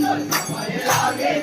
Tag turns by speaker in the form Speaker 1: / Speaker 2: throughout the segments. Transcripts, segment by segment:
Speaker 1: लॻे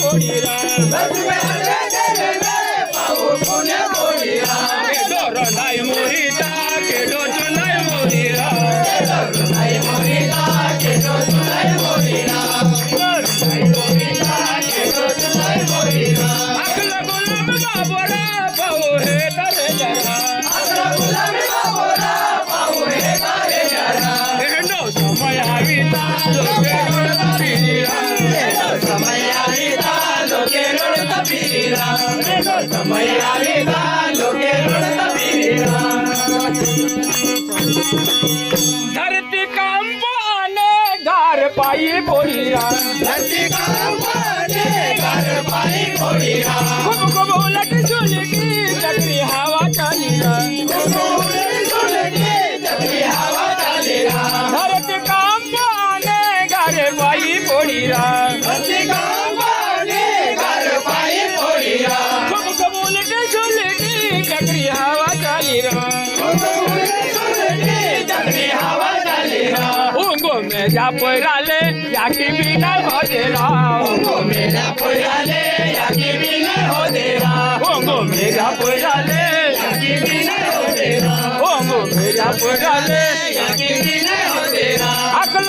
Speaker 1: போடுகிறார் धरती काम अंबाने घर पाई बोलिया धरती काम अंबाने घर पाई बोलिया खूब खूब लट झुलके सुलगी चक्री हवा चलिया उंगो मेरा पोराले याकी बिना हो देरा उंगो मेरा पोराले याकी बिना हो देरा उंगो मेरा पोराले याकी बिना हो देरा उंगो मेरा पोराले याकी बिना हो देरा अकल